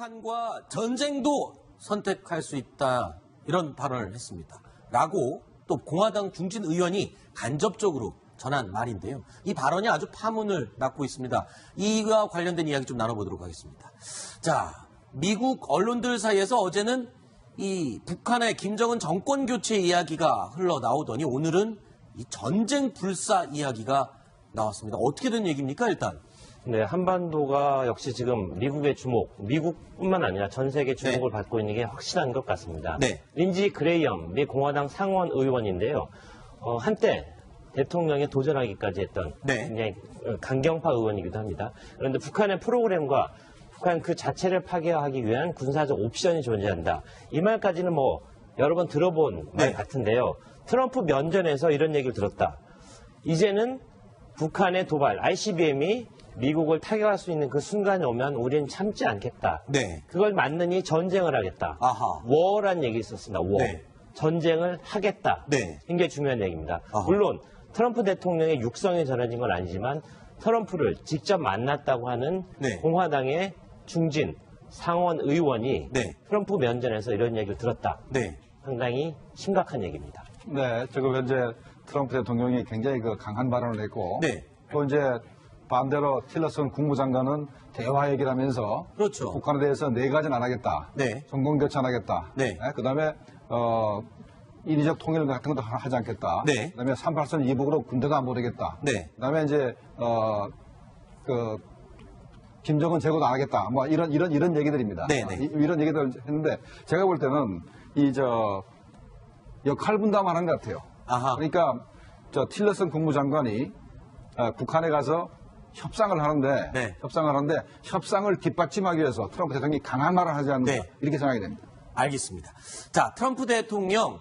북한과 전쟁도 선택할 수 있다 이런 발언을 했습니다. 라고 또 공화당 중진 의원이 간접적으로 전한 말인데요. 이 발언이 아주 파문을 낳고 있습니다. 이와 관련된 이야기 좀 나눠보도록 하겠습니다. 자, 미국 언론들 사이에서 어제는 이 북한의 김정은 정권 교체 이야기가 흘러나오더니 오늘은 이 전쟁 불사 이야기가 나왔습니다. 어떻게 된 얘기입니까, 일단? 네, 한반도가 역시 지금 미국의 주목, 미국뿐만 아니라 전 세계 주목을 받고 있는 게 확실한 것 같습니다. 네. 린지 그레이엄 미 공화당 상원 의원인데요. 어, 한때 대통령에 도전하기까지 했던 네. 굉장히 강경파 의원이기도 합니다. 그런데 북한의 프로그램과 북한 그 자체를 파괴하기 위한 군사적 옵션이 존재한다. 이 말까지는 뭐 여러 번 들어본 네. 말 같은데요. 트럼프 면전에서 이런 얘기를 들었다. 이제는 북한의 도발, ICBM이 미국을 타격할 수 있는 그 순간이 오면 우리는 참지 않겠다. 네. 그걸 맞느니 전쟁을 하겠다. 아하. 워란 얘기 있었습니다. 워. 네. 전쟁을 하겠다. 네. 굉장히 중요한 얘기입니다. 아하. 물론 트럼프 대통령의 육성이 전해진 건 아니지만 트럼프를 직접 만났다고 하는 네. 공화당의 중진 상원 의원이 네. 트럼프 면전에서 이런 얘기를 들었다. 네. 상당히 심각한 얘기입니다. 네, 지금 현재 트럼프 대통령이 굉장히 그 강한 발언을 했고 네. 또 이제 반대로 틸러슨 국무장관은 대화 얘기를 하면서 그렇죠. 북한에 대해서 네 가지는 안 하겠다. 네. 정권 교체 안 하겠다. 네. 그다음에 어 인위적 통일 같은 것도 하지 않겠다. 네. 그다음에 38선 이북으로 군대도 안 보내겠다. 네. 그다음에 이제 어그 김정은 제거도 안 하겠다. 뭐 이런 이런 이런 얘기들입니다. 네, 네. 이- 이런 얘기들 했는데 제가 볼 때는 이 저 역할 분담하는 것 같아요. 아하. 그러니까 저 틸러슨 국무장관이 어, 북한에 가서 협상을 하는데 네. 협상을 하는데 협상을 뒷받침하기 위해서 트럼프 대통령이 강한 말을 하지 않는다 네. 이렇게 생각이 됩니다. 알겠습니다. 자, 트럼프 대통령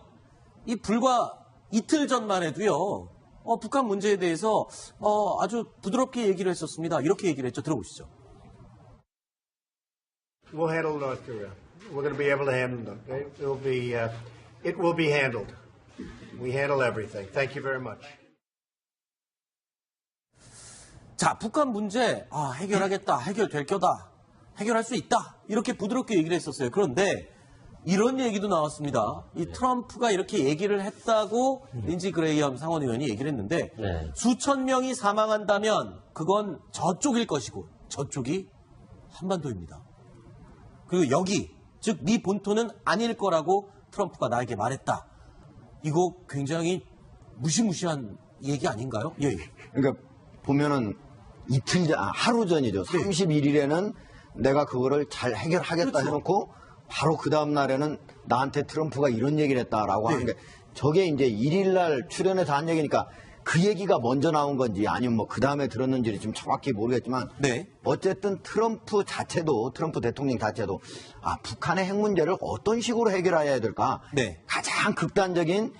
이 불과 이틀 전만 해도요. 어, 북한 문제에 대해서 어, 아주 부드럽게 얘기를 했었습니다. 이렇게 얘기를 했죠. 들어보시죠. We'll handle North Korea. We're going to be able to handle them. It will be, uh, it will be handled. We handle everything. Thank you very much. 자, 북한 문제 아, 해결하겠다. 해결될 거다. 해결할 수 있다. 이렇게 부드럽게 얘기를 했었어요. 그런데 이런 얘기도 나왔습니다. 이 트럼프가 이렇게 얘기를 했다고 린지 그레이엄 상원 의원이 얘기를 했는데 네. 수천 명이 사망한다면 그건 저쪽일 것이고 저쪽이 한반도입니다. 그리고 여기 즉 네 본토는 아닐 거라고 트럼프가 나에게 말했다. 이거 굉장히 무시무시한 얘기 아닌가요? 예. 예. 그러니까 보면은 이틀 전, 아, 하루 전이죠. 31일에는 내가 그거를 잘 해결하겠다 그렇죠. 해놓고 바로 그 다음 날에는 나한테 트럼프가 이런 얘기를 했다라고 네. 하는 게 저게 이제 1일 날 출연해서 한 얘기니까 그 얘기가 먼저 나온 건지 아니면 뭐 그 다음에 들었는지를 지금 정확히 모르겠지만 네. 어쨌든 트럼프 자체도 트럼프 대통령 자체도 아 북한의 핵 문제를 어떤 식으로 해결해야 될까 네. 가장 극단적인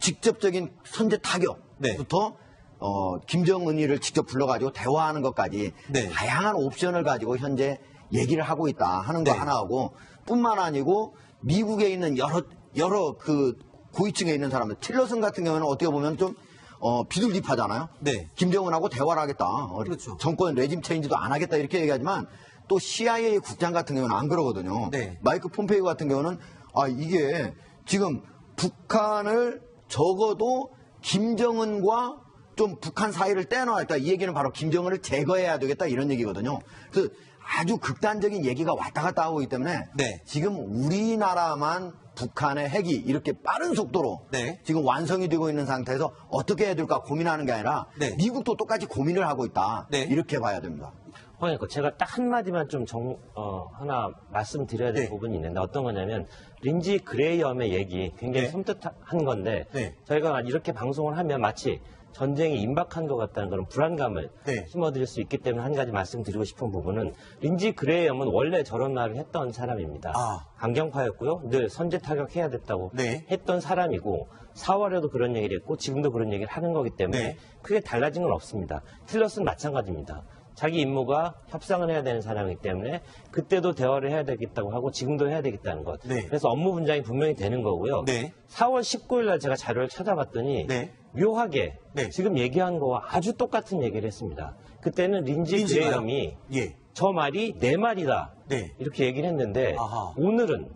직접적인 선제 네. 타격부터 어, 김정은이를 직접 불러가지고 대화하는 것까지 네. 다양한 옵션을 가지고 현재 얘기를 하고 있다 하는 거 네. 하나하고 뿐만 아니고 미국에 있는 여러 여러 그 고위층에 있는 사람들 틸러슨 같은 경우는 어떻게 보면 좀 어, 비둘기파잖아요. 네. 김정은하고 대화를 하겠다. 어, 그렇죠. 정권 레짐 체인지도 안 하겠다 이렇게 얘기하지만 또 CIA 국장 같은 경우는 안 그러거든요. 네. 마이크 폼페이오 같은 경우는 아 이게 지금 북한을 적어도 김정은과 좀 북한 사이를 떼어놔야겠다. 이 얘기는 바로 김정은을 제거해야 되겠다 이런 얘기거든요. 그래서 아주 극단적인 얘기가 왔다 갔다 하고 있기 때문에 네. 지금 우리나라만 북한의 핵이 이렇게 빠른 속도로 네. 지금 완성이 되고 있는 상태에서 어떻게 해야 될까 고민하는 게 아니라 네. 미국도 똑같이 고민을 하고 있다. 네. 이렇게 봐야 됩니다. 그러니까 제가 딱 한마디만 좀 정, 어, 하나 말씀드려야 될 네. 부분이 있는데 어떤 거냐면 린지 그레이엄의 얘기 굉장히 네. 섬뜩한 건데 네. 저희가 이렇게 방송을 하면 마치 전쟁이 임박한 것 같다는 그런 불안감을 네. 심어드릴 수 있기 때문에 한 가지 말씀드리고 싶은 부분은 린지 그레이엄은 원래 저런 말을 했던 사람입니다. 아. 강경파였고요. 늘 선제 타격해야 됐다고 네. 했던 사람이고 4월에도 그런 얘기를 했고 지금도 그런 얘기를 하는 거기 때문에 네. 크게 달라진 건 없습니다. 틸러스는 마찬가지입니다. 자기 임무가 협상을 해야 되는 사람이기 때문에 그때도 대화를 해야 되겠다고 하고 지금도 해야 되겠다는 것. 네. 그래서 업무 분장이 분명히 되는 거고요. 네. 4월 19일 날 제가 자료를 찾아봤더니 네. 묘하게 네. 지금 얘기한 거와 아주 똑같은 얘기를 했습니다. 그때는 린지? 그레이엄이 예. 저 말이 내 말이다. 네. 이렇게 얘기를 했는데 아하. 오늘은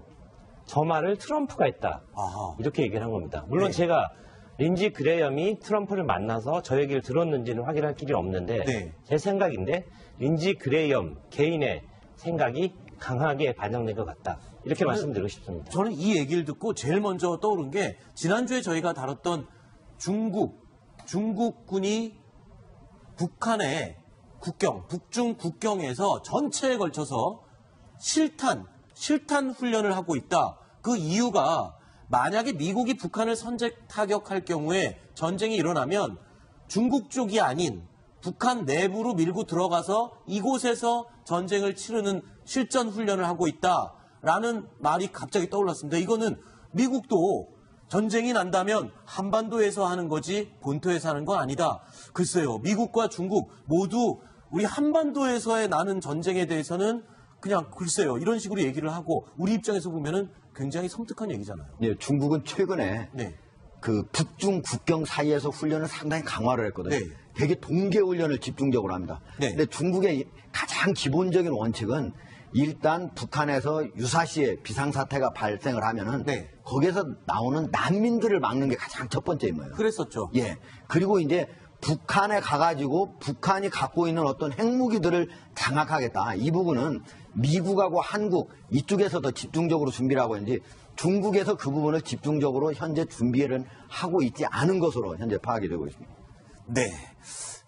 저 말을 트럼프가 했다. 아하. 이렇게 얘기를 한 겁니다. 물론 네. 제가 린지 그레이엄이 트럼프를 만나서 저 얘기를 들었는지는 확인할 길이 없는데 네. 제 생각인데 린지 그레이엄 개인의 생각이 강하게 반영된 것 같다. 이렇게 말씀드리고 싶습니다. 저는 이 얘기를 듣고 제일 먼저 떠오른 게 지난주에 저희가 다뤘던 중국, 중국군이 북한의 국경, 북중 국경에서 전체에 걸쳐서 실탄, 실탄 훈련을 하고 있다. 그 이유가 만약에 미국이 북한을 선제 타격할 경우에 전쟁이 일어나면 중국 쪽이 아닌 북한 내부로 밀고 들어가서 이곳에서 전쟁을 치르는 실전 훈련을 하고 있다라는 말이 갑자기 떠올랐습니다. 이거는 미국도 전쟁이 난다면 한반도에서 하는 거지 본토에서 하는 건 아니다. 글쎄요, 미국과 중국 모두 우리 한반도에서의 나는 전쟁에 대해서는 그냥 글쎄요 이런 식으로 얘기를 하고 우리 입장에서 보면은 굉장히 섬뜩한 얘기잖아요. 예, 중국은 최근에 네. 그 북중 국경 사이에서 훈련을 상당히 강화를 했거든요. 네. 되게 동계 훈련을 집중적으로 합니다. 네. 근데 중국의 가장 기본적인 원칙은 일단 북한에서 유사시에 비상사태가 발생을 하면은 네. 거기에서 나오는 난민들을 막는 게 가장 첫 번째인 거예요. 그랬었죠. 예. 그리고 이제 북한에 가가지고 북한이 갖고 있는 어떤 핵무기들을 장악하겠다. 이 부분은 미국하고 한국 이쪽에서 더 집중적으로 준비를 하고 있는지 중국에서 그 부분을 집중적으로 현재 준비를 하고 있지 않은 것으로 현재 파악이 되고 있습니다. 네.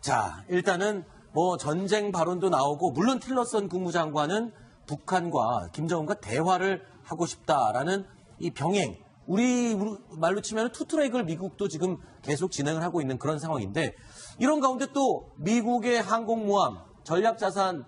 자, 일단은 뭐 전쟁 발언도 나오고 물론 틸러슨 국무장관은 북한과 김정은과 대화를 하고 싶다라는 이 병행 우리 말로 치면 투트랙을 미국도 지금 계속 진행을 하고 있는 그런 상황인데 이런 가운데 또 미국의 항공모함 전략자산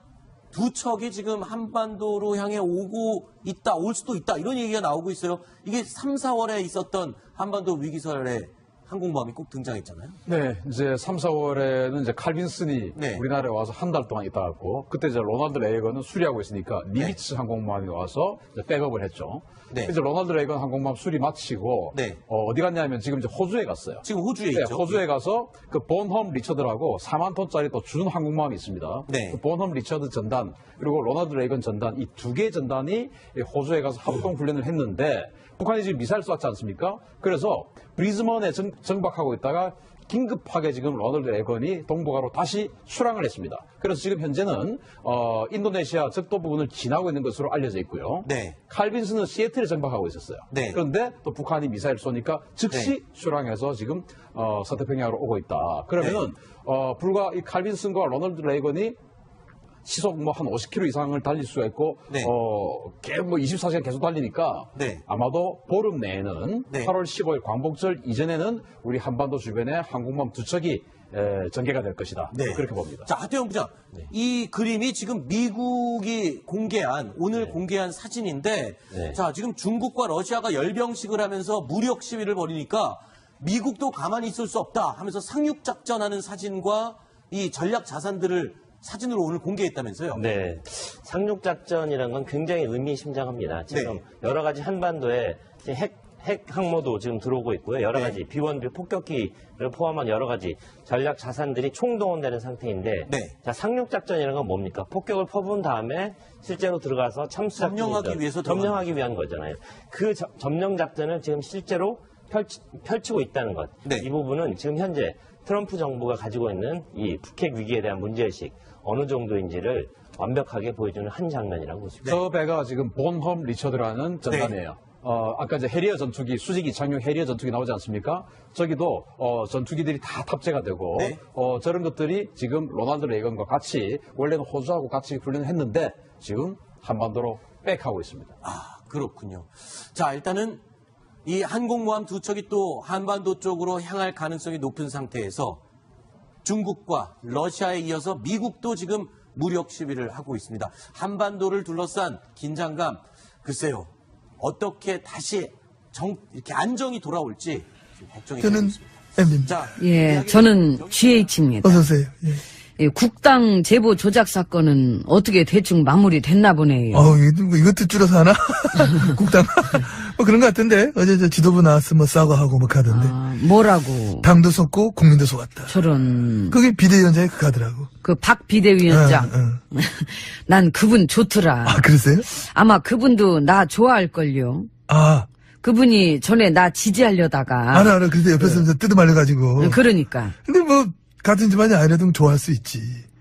두 척이 지금 한반도로 향해 오고 있다, 올 수도 있다 이런 얘기가 나오고 있어요. 이게 3, 4월에 있었던 한반도 위기설에 항공모함이 꼭 등장했잖아요. 네, 이제 3, 4월에는 이제 칼빈슨이 네. 우리나라에 와서 한 달 동안 있다 갔고, 그때 이제 로널드 레이건은 수리하고 있으니까 니미츠 항공모함이 와서 이제 백업을 했죠. 네. 이제 로널드 레이건 항공모함 수리 마치고, 네. 어, 디 갔냐면 지금 이제 호주에 갔어요. 지금 호주에 네, 있죠. 호주에 가서 그 본홈 리처드라고 4만 톤짜리 또 준 항공모함이 있습니다. 네. 그 본홈 리처드 전단 그리고 로나드 레이건 전단 이 두개 전단이 이 호주에 가서 합동 훈련을 했는데 북한이 지금 미사일 쐈지 않습니까? 그래서 브리즈먼에 정, 정박하고 있다가 긴급하게 지금 로널드 레이건이 동북아로 다시 출항을 했습니다. 그래서 지금 현재는 어, 인도네시아 적도 부분을 지나고 있는 것으로 알려져 있고요. 네. 칼빈스는 시애틀에 정박하고 있었어요. 네. 그런데 또 북한이 미사일 쏘니까 즉시 네. 출항해서 지금 어, 서태평양으로 오고 있다. 그러면은 네. 어, 불과 이 칼빈슨과 로널드 레이건이 시속 뭐 한 50km 이상을 달릴 수가 있고 네. 어, 계뭐 24시간 계속 달리니까 네. 아마도 보름 내에는 네. 8월 15일 광복절 이전에는 우리 한반도 주변에 항공모함 두 척이 에, 전개가 될 것이다. 네. 그렇게 봅니다. 자, 하태영 부장. 이 그림이 지금 미국이 공개한, 오늘 공개한 사진인데, 네. 자, 지금 중국과 러시아가 열병식을 하면서 무력 시위를 벌이니까 미국도 가만히 있을 수 없다 하면서 상륙 작전하는 사진과 이 전략 자산들을 사진으로 오늘 공개했다면서요? 네. 상륙작전이라는 건 굉장히 의미심장합니다. 지금 네. 여러 가지 한반도에 핵, 핵 항모도 지금 들어오고 있고요. 여러 네. 가지 비원비 폭격기를 포함한 여러 가지 전략 자산들이 총동원되는 상태인데 네. 자, 상륙작전이라는 건 뭡니까? 폭격을 퍼부은 다음에 실제로 들어가서 참수작전이 점령하기. 위해서 점령하기 위한 거잖아요. 그 저- 점령 작전을 지금 실제로 펼치, 펼치 고 있다는 것. 네. 이 부분은 지금 현재 트럼프 정부가 가지고 있는 이 북핵 위기에 대한 문제의식 어느 정도인지를 완벽하게 보여주는 한 장면이라고 볼수 있습니다. 저 배가 지금 본홈 리처드라는 전단이에요. 어, 아까 이제 해리어 전투기, 수직이 착륙 해리어 전투기 나오지 않습니까? 저기도, 어, 전투기들이 다 탑재가 되고, 네. 어, 저런 것들이 지금 로날드 레이건과 같이, 원래는 호주하고 같이 훈련을 했는데, 지금 한반도로 백하고 있습니다. 아, 그렇군요. 자, 일단은 이 항공모함 두 척이 또 한반도 쪽으로 향할 가능성이 높은 상태에서 중국과 러시아에 이어서 미국도 지금 무력 시위를 하고 있습니다. 한반도를 둘러싼 긴장감, 글쎄요. 어떻게 다시 정, 이렇게 안정이 돌아올지 걱정이 저는 있습니다. M입니다. 자, 예, 저는 GH입니다. 어서 오세요. 예. 예, 국당 제보 조작 사건은 어떻게 대충 마무리됐나 보네요. 이거- 이것도 줄여서 하나? 국당. 뭐 그런 것 같은데 어제 저 지도부 나와서 뭐 사과하고 뭐 가던데 아, 뭐라고. 당도 속고 국민도 속았다. 저런, 그게 비대위원장이 그 가더라고. 그 박 비대위원장. 응, 응. 난 그분 좋더라. 아 그러세요? 아마 그분도 나 좋아할걸요. 아 그분이 전에 나 지지하려다가. 알아 알아. 그래서 옆에서 네. 뜯어 말려가지고. 그러니까. 근데 뭐 같은 집안이 아니라도 좋아할 수 있지.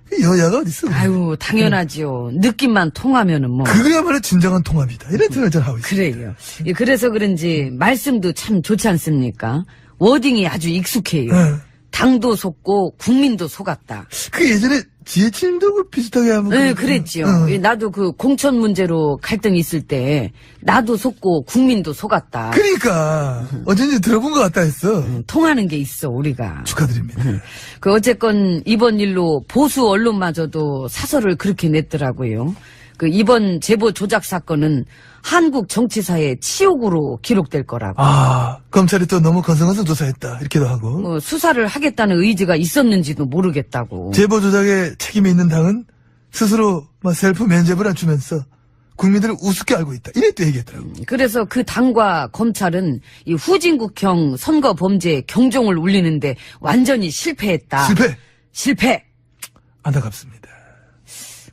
그 여야가 어딨어? 아유, 당연하지요. 느낌만 통하면은 뭐. 그거야말로 진정한 통합이다. 이런 생각을 저는 하고 있어요. 그래요. 예, 그래서 그런지 말씀도 참 좋지 않습니까? 워딩이 아주 익숙해요. 네. 당도 속고 국민도 속았다. 그 예전에 지혜진도 그 비슷하게 하면. 네, 그- 그랬지요. 응. 예, 나도 그 공천 문제로 갈등 있을 때 나도 속고 국민도 속았다. 그러니까 어쩐지 들어본 것 같다 했어. 음, 통하는 게 있어 우리가. 축하드립니다. 그 어쨌건 이번 일로 보수 언론마저도 사설을 그렇게 냈더라고요. 그 이번 제보 조작 사건은 한국 정치사의 치욕으로 기록될 거라고. 아 검찰이 또 너무 건성건성 조사했다 이렇게도 하고. 뭐 수사를 하겠다는 의지가 있었는지도 모르겠다고. 제보 조작에 책임이 있는 당은 스스로 막 셀프 면접을 안 주면서 국민들을 우습게 알고 있다. 이래 또 얘기했더라고. 그래서 그 당과 검찰은 이 후진국형 선거 범죄에 경종을 울리는데 완전히 실패했다. 실패 실패. 안타깝습니다.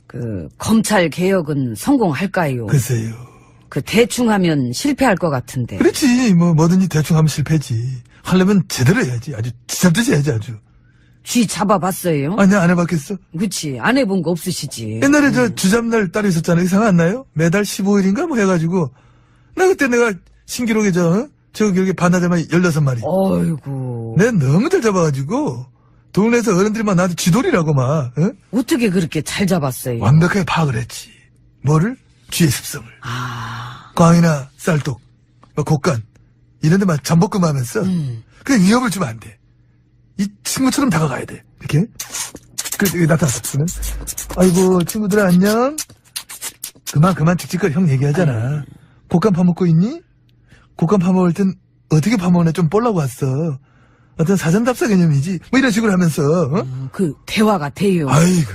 그 검찰 개혁은 성공할까요? 그, 글쎄요. 대충 하면 실패할 것 같은데. 그렇지 뭐 뭐든지 대충 하면 실패지. 하려면 제대로 해야지. 아주 지잡듯이 해야지 아주. 쥐 잡아봤어요? 아니 안 해봤겠어? 그치 안 해본 거 없으시지. 옛날에 저 주잡날 딸이 있었잖아요. 이상 안 나요? 매달 15일인가 뭐 해가지고 나 그때 내가 신기록에 저 어? 저 기록에 반나절만 16마리. 어이구. 내가 너무 잘 잡아가지고 동네에서 어른들이 막 나한테 쥐돌이라고 막 어? 어떻게 그렇게 잘 잡았어요? 완벽하게 파악을 했지. 뭐를? 쥐의 습성을. 아, 광이나 쌀독, 뭐 곡간 이런 데만 잠복근하면서 음. 그냥 위협을 주면 안 돼. 이 친구처럼 다가가야 돼. 이렇게. 그, 여기 나타났으면 아이고 친구들 안녕. 그만 그만 칙칙거리 형 얘기하잖아. 곡간 파먹고 있니? 곡간 파먹을 땐 어떻게 파먹네 좀 볼라고 왔어. 어떤 사전 답사 개념이지. 뭐 이런 식으로 하면서 어? 그 대화가 돼요. 아이고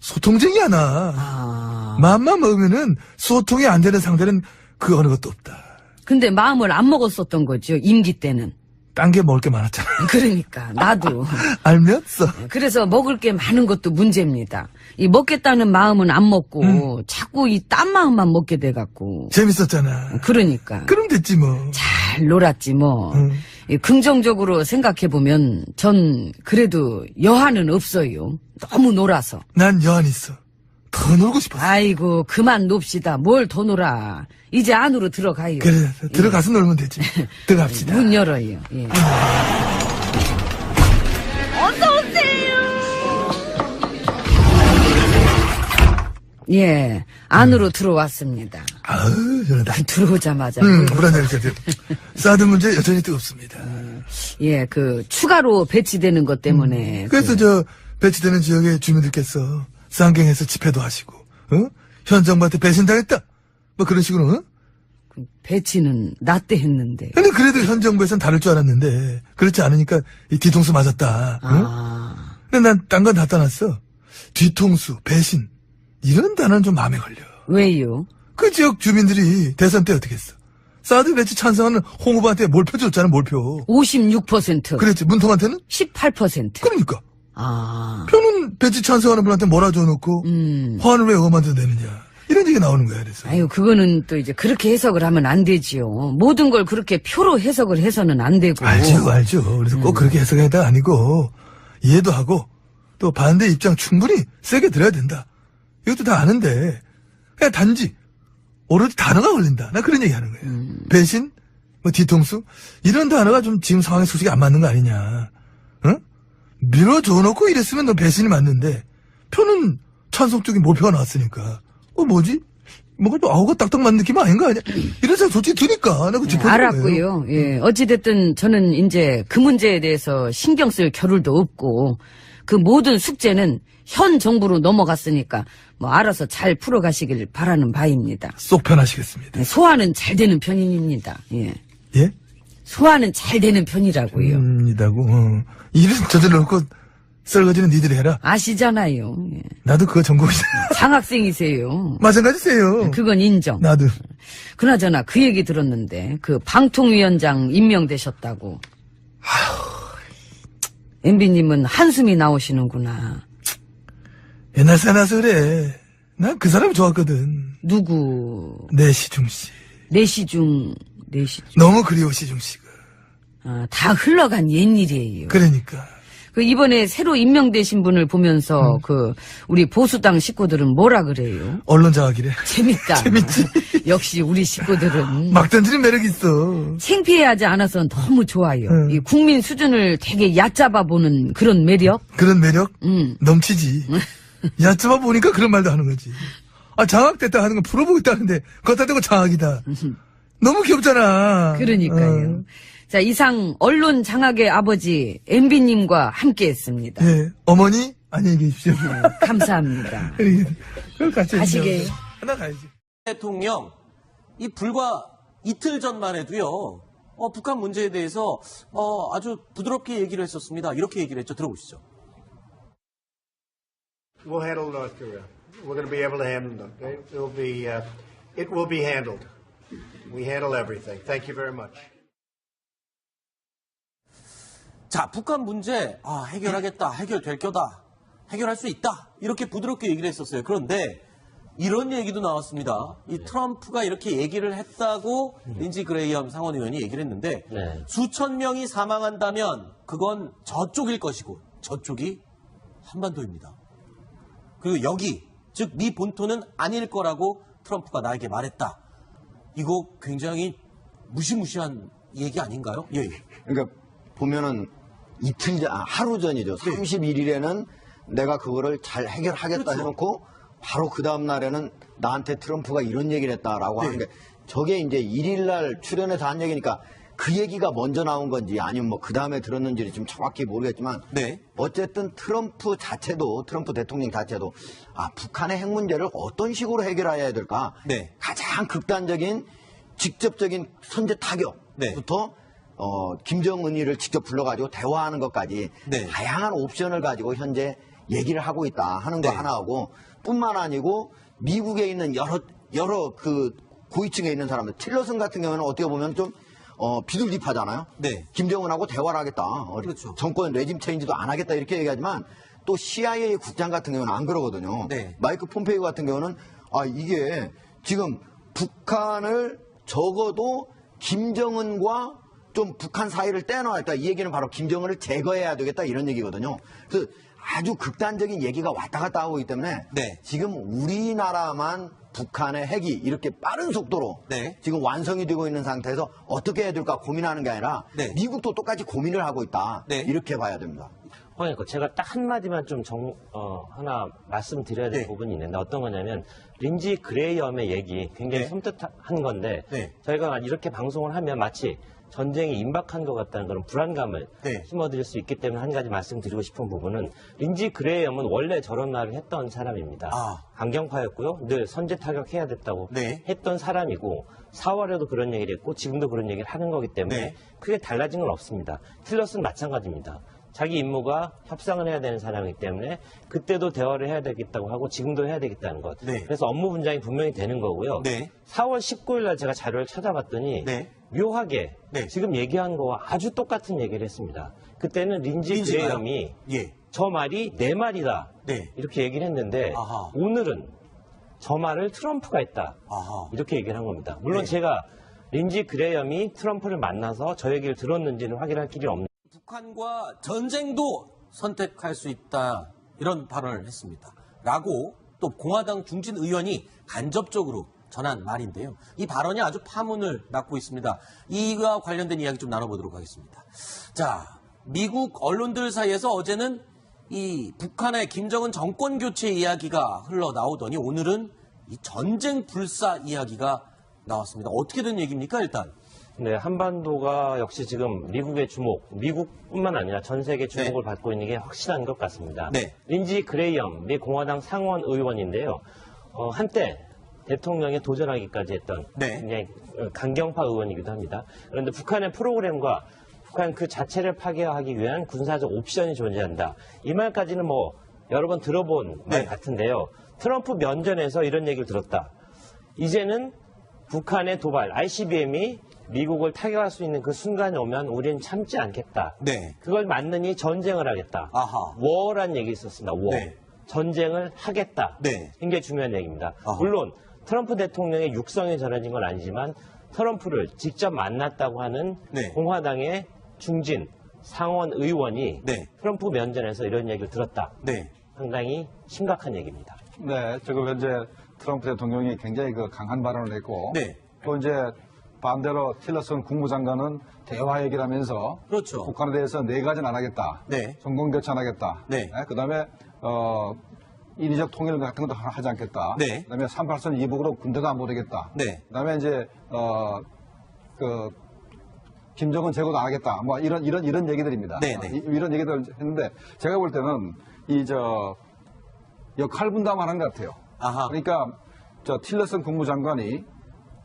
소통쟁이야 나. 아. 마음만 먹으면은 소통이 안 되는 상대는 그 어느 것도 없다. 근데 마음을 안 먹었었던 거죠. 임기 때는. 딴 게 먹을 게 많았잖아. 그러니까 나도. 알면서. 그래서 먹을 게 많은 것도 문제입니다. 이 먹겠다는 마음은 안 먹고 음. 자꾸 이 딴 마음만 먹게 돼 갖고. 재밌었잖아. 그러니까 그럼 됐지 뭐. 잘 놀았지 뭐. 음. 이 긍정적으로 생각해 보면 전 그래도 여한은 없어요. 너무 놀아서. 난 여한 있어. 더 놀고 싶었어. 아이고 그만 놉시다. 뭘 더 놀아. 이제 안으로 들어가요. 그래, 들어가서 놀면 되지. 들어갑시다. 문 열어요. 예. 예, 안으로 들어왔습니다. 아우, 저러다. 들어오자마자. 음, 불안해니까 사드 문제 여전히 뜨겁습니다. 예, 그, 추가로 배치되는 것 때문에. 음. 그래서 저, 배치되는 지역의 주민들께서 쌍경에서 집회도 하시고, 어? 현 정부한테 배신당했다. 뭐 그런 식으로, 어? 그 배치는 나 때 했는데. 근데 그래도 현 정부에선 다를 줄 알았는데, 그렇지 않으니까 이 뒤통수 맞았다. 응? 아, 근데 난 딴 건 다 떠났어. 뒤통수, 배신. 이런 단어는 좀 마음에 걸려. 왜요? 그 지역 주민들이 대선 때 어떻게 했어? 사드 배치 찬성하는 홍 후보한테 몰표 줬잖아, 몰표. 56%. 그랬지. 문통한테는? 18%. 그러니까. 아, 표는 배치 찬성하는 분한테 몰아줘 놓고, 음. 화환을 왜 엄한테 내느냐. 이런 얘기 나오는 거야, 그래서. 아유, 그거는 또 이제 그렇게 해석을 하면 안 되지요. 모든 걸 그렇게 표로 해석을 해서는 안 되고. 알죠, 알죠. 그래서 음. 꼭 그렇게 해석해야 돼 아니고, 이해도 하고, 또 반대 입장 충분히 세게 들어야 된다. 이것도 다 아는데, 그냥 단지, 오로지 단어가 걸린다. 나 그런 얘기 하는 거예요. 음. 배신, 뭐 뒤통수, 이런 단어가 좀 지금 상황에 솔직히 안 맞는 거 아니냐. 응? 밀어줘 놓고 이랬으면 너 배신이 맞는데, 표는 찬성 쪽이 몰표가 나왔으니까, 어, 뭐지? 뭔가 좀 아우가 딱딱 맞는 느낌 아닌 거 아니야? 이런 생각 솔직히 드니까, 짚어준 거예요. 알았고요. 예. 어찌됐든 저는 이제 그 문제에 대해서 신경 쓸 겨를도 없고, 그 모든 숙제는 현 정부로 넘어갔으니까, 뭐, 알아서 잘 풀어가시길 바라는 바입니다. 쏙 편하시겠습니다. 예, 소화는 잘 되는 편입니다. 예. 예? 소화는 잘 되는 편이라고요. 입니다고. 어. 일은 저질러 놓고 설거지는 니들이 해라. 아시잖아요. 예. 나도 그거 전공이잖아. 장학생이세요. 마찬가지세요. 그건 인정. 나도. 그나저나 그 얘기 들었는데 그 방통위원장 임명되셨다고. 엠비님은 한숨이 나오시는구나. 옛날 사나서 그래. 난 그 사람 좋았거든. 누구 내 시중 씨. 내시중 내시중 너무 그리워, 시중 씨가. 아, 다 흘러간 옛일이에요. 그러니까. 그 이번에 새로 임명되신 분을 보면서 그 우리 보수당 식구들은 뭐라 그래요? 언론 장악이래. 재밌다. 재밌지? 역시 우리 식구들은 막 던지는 매력 있어. 창피해하지 않아서 너무 좋아요. 응. 이 국민 수준을 되게 얕잡아 보는 그런 매력. 그런 매력? 음. 넘치지. 얕잡아 보니까 그런 말도 하는 거지. 아, 장악됐다 하는 건 풀어보고 있다는데, 걷다 대고 장악이다. 너무 귀엽잖아. 그러니까요. 어. 자, 이상 언론 장악의 아버지 MB님과 함께했습니다. 예, 어머니, 안녕히 계십시오. 감사합니다. 그걸 같이. 해주세요. 하나 가야지. 대통령 이 불과 이틀 전만 해도요. 어, 북한 문제에 대해서 어, 아주 부드럽게 얘기를 했었습니다. 이렇게 얘기를 했죠. 들어보시죠. We'll handle North Korea. We're going to be able to handle them. Okay? It'll be, uh, it will be handled. We handle everything. Thank you very much. 자, 북한 문제 아, 해결하겠다. 해결될 거다. 해결할 수 있다. 이렇게 부드럽게 얘기를 했었어요. 그런데 이런 얘기도 나왔습니다. 이 트럼프가 이렇게 얘기를 했다고 린지 그레이엄 상원 의원이 얘기를 했는데 네. 수천 명이 사망한다면 그건 저쪽일 것이고 저쪽이 한반도입니다. 그리고 여기 즉 미 본토는 아닐 거라고 트럼프가 나에게 말했다. 이거 굉장히 무시무시한 얘기 아닌가요? 예. 예. 그러니까 보면은 이틀 전, 아, 하루 전이죠. 31일에는 내가 그거를 잘 해결하겠다 그렇죠. 해놓고 바로 그 다음 날에는 나한테 트럼프가 이런 얘기를 했다라고 네. 하는 게 저게 이제 1일날 출연해서 한 얘기니까 그 얘기가 먼저 나온 건지 아니면 뭐 그 다음에 들었는지를 좀 정확히 모르겠지만 네. 어쨌든 트럼프 자체도 트럼프 대통령 자체도 아 북한의 핵 문제를 어떤 식으로 해결해야 될까 네. 가장 극단적인 직접적인 선제 타격부터 어, 김정은이를 직접 불러가지고 대화하는 것까지 네. 다양한 옵션을 가지고 현재 얘기를 하고 있다 하는 거 네. 하나하고 뿐만 아니고 미국에 있는 여러 여러 그 고위층에 있는 사람들 틸러슨 같은 경우는 어떻게 보면 좀 어, 비둘기파잖아요. 네. 김정은하고 대화를 하겠다. 어, 그렇죠. 정권 레짐 체인지도 안 하겠다 이렇게 얘기하지만 또 CIA 국장 같은 경우는 안 그러거든요. 네. 마이크 폼페이오 같은 경우는 아 이게 지금 북한을 적어도 김정은과 좀 북한 사이를 떼어놓았다. 이 얘기는 바로 김정은을 제거해야 되겠다 이런 얘기거든요. 그래서 아주 극단적인 얘기가 왔다 갔다 하고 있기 때문에 네. 지금 우리나라만 북한의 핵이 이렇게 빠른 속도로 네. 지금 완성이 되고 있는 상태에서 어떻게 해야 될까 고민하는 게 아니라 네. 미국도 똑같이 고민을 하고 있다. 네. 이렇게 봐야 됩니다. 그러니까 제가 딱 한마디만 좀 정, 어, 하나 말씀드려야 될 네. 부분이 있는데 어떤 거냐면 린지 그레이엄의 얘기 굉장히 네. 섬뜩한 건데 네. 저희가 이렇게 방송을 하면 마치 전쟁이 임박한 것 같다는 그런 불안감을 네. 심어드릴 수 있기 때문에 한 가지 말씀드리고 싶은 부분은 린지 그레이엄은 원래 저런 말을 했던 사람입니다. 아. 강경파였고요. 늘 선제 타격해야 됐다고 네. 했던 사람이고 4월에도 그런 얘기를 했고 지금도 그런 얘기를 하는 거기 때문에 네. 크게 달라진 건 없습니다. 틸러스는 마찬가지입니다. 자기 임무가 협상을 해야 되는 사람이기 때문에 그때도 대화를 해야 되겠다고 하고 지금도 해야 되겠다는 것. 네. 그래서 업무 분장이 분명히 되는 거고요. 네. 4월 19일 날 제가 자료를 찾아봤더니 네. 묘하게 네. 지금 얘기한 거와 아주 똑같은 얘기를 했습니다. 그때는 린지? 그레이엄이 예. 저 말이 내 말이다. 네. 이렇게 얘기를 했는데 아하. 오늘은 저 말을 트럼프가 했다. 아하. 이렇게 얘기를 한 겁니다. 물론 네. 제가 린지 그레이엄이 트럼프를 만나서 저 얘기를 들었는지는 확인할 길이 없는 북한과 전쟁도 선택할 수 있다 이런 발언을 했습니다. 라고 또 공화당 중진 의원이 간접적으로 전한 말인데요. 이 발언이 아주 파문을 낳고 있습니다. 이와 관련된 이야기 좀 나눠보도록 하겠습니다. 자, 미국 언론들 사이에서 어제는 이 북한의 김정은 정권 교체 이야기가 흘러나오더니 오늘은 이 전쟁 불사 이야기가 나왔습니다. 어떻게 된 얘기입니까, 일단? 네, 한반도가 역시 지금 미국의 주목, 미국뿐만 아니라 전 세계 주목을 받고 있는 게 확실한 것 같습니다. 네. 린지 그레이엄, 미 공화당 상원 의원인데요. 어, 한때 대통령에 도전하기까지 했던 네. 굉장히 어, 강경파 의원이기도 합니다. 그런데 북한의 프로그램과 북한 그 자체를 파괴하기 위한 군사적 옵션이 존재한다. 이 말까지는 뭐 여러 번 들어본 말 네. 같은데요. 트럼프 면전에서 이런 얘기를 들었다. 이제는 북한의 도발, ICBM이 미국을 타격할 수 있는 그 순간이 오면 우리는 참지 않겠다. 네. 그걸 맞느니 전쟁을 하겠다. 아하. 워라는 얘기 있었습니다. 워. 네. 전쟁을 하겠다. 네. 굉장히 중요한 얘기입니다. 아하. 물론 트럼프 대통령의 육성이 전해진 건 아니지만 트럼프를 직접 만났다고 하는 네. 공화당의 중진 상원 의원이 네. 트럼프 면전에서 이런 얘기를 들었다. 네. 상당히 심각한 얘기입니다. 네, 지금 현재 트럼프 대통령이 굉장히 그 강한 발언을 했고 네. 또 이제 반대로 틸러슨 국무장관은 대화 얘기를 하면서 그렇죠. 북한에 대해서 네 가지는 안 하겠다. 네. 정권 교체 안 하겠다. 네. 그다음에 어 인위적 통일 같은 것도 하- 하지 않겠다. 네. 그다음에 38선 이북으로 군대도 안 보내겠다. 네. 그다음에 이제 어 그 김정은 제거도 안 하겠다. 뭐 이런 이런 이런 얘기들입니다. 네, 네. 이- 이런 얘기들 했는데 제가 볼 때는 이 저 역할 분담하는 것 같아요. 아하. 그러니까 저 틸러슨 국무장관이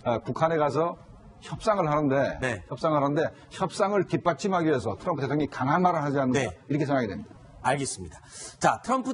어, 북한에 가서 협상을 하는데 네. 협상을 하는데 협상을 뒷받침하기 위해서 트럼프 대통령이 강한 말을 하지 않는다 네. 이렇게 생각이 됩니다. 알겠습니다. 자, 트럼프